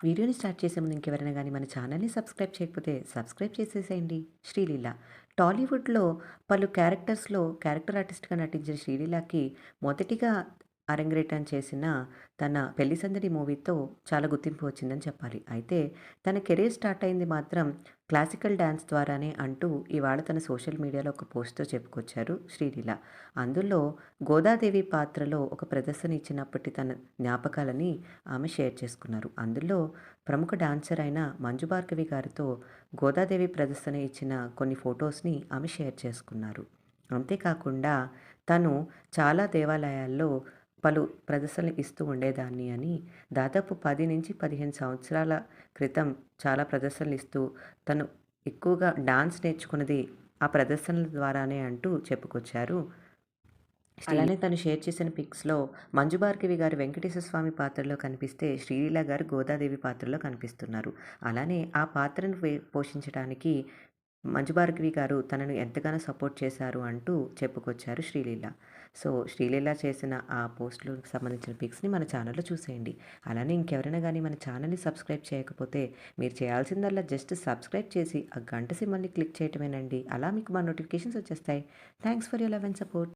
వీడియోని స్టార్ట్ చేసే ముందు ఇంకెవరైనా గానీ మన ఛానల్‌ని సబ్స్క్రైబ్ చేయకపోతే సబ్స్క్రైబ్ చేసేసేయండి. 'శ్రీలీల' టాలీవుడ్‌లో పలు క్యారెక్టర్స్‌లో క్యారెక్టర్ ఆర్టిస్ట్‌గా నటించిన శ్రీలీలాకి మొదటిగా అరంగేట్రం చేసిన తన 'పెళ్ళి సందడి' మూవీతో చాలా గుర్తింపు వచ్చిందని చెప్పాలి. అయితే తన కెరీర్ స్టార్ట్ అయింది మాత్రం క్లాసికల్ డ్యాన్స్ ద్వారానే అంటూ ఇవాళ తన సోషల్ మీడియాలో ఒక పోస్ట్‌తో చెప్పుకొచ్చారు శ్రీలీల. అందులో గోదాదేవి పాత్రలో ఒక ప్రదర్శన ఇచ్చినప్పటి తన జ్ఞాపకాలని ఆమె షేర్ చేసుకున్నారు. అందులో ప్రముఖ డాన్సర్ అయిన మంజు భార్గవి గారితో గోదాదేవి ప్రదర్శన ఇచ్చిన కొన్ని ఫొటోస్ని ఆమె షేర్ చేసుకున్నారు. అంతేకాకుండా తను చాలా దేవాలయాల్లో పలు ప్రదర్శనలు ఇస్తూ ఉండేదాన్ని అని, దాదాపు 10-15 సంవత్సరాల క్రితం చాలా ప్రదర్శనలు ఇస్తూ తను ఎక్కువగా డాన్స్ నేర్చుకున్నది ఆ ప్రదర్శనల ద్వారానే అంటూ చెప్పుకొచ్చారు. అలానే తను షేర్ చేసిన పిక్స్‌లో మంజు భార్గవి గారు వెంకటేశ్వర స్వామి పాత్రలో కనిపిస్తే, శ్రీలీల గారు గోదాదేవి పాత్రలో కనిపిస్తున్నారు. అలానే ఆ పాత్రను పోషించడానికి మంజు భార్గవి గారు తనను ఎంతగానో సపోర్ట్ చేశారు అంటూ చెప్పుకొచ్చారు శ్రీలీల. సో, శ్రీలీల చేసిన ఆ పోస్టులకు సంబంధించిన పిక్స్‌ని మన ఛానల్‌లో చూసేయండి. అలానే ఇంకెవరైనా కానీ మన ఛానల్‌ని సబ్స్క్రైబ్ చేయకపోతే మీరు చేయాల్సిందల్లా జస్ట్ సబ్స్క్రైబ్ చేసి ఆ గంట సింబల్‌ని క్లిక్ చేయటమేనండి. అలా మీకు మా నోటిఫికేషన్స్ వచ్చేస్తాయి. Thanks for your love and support.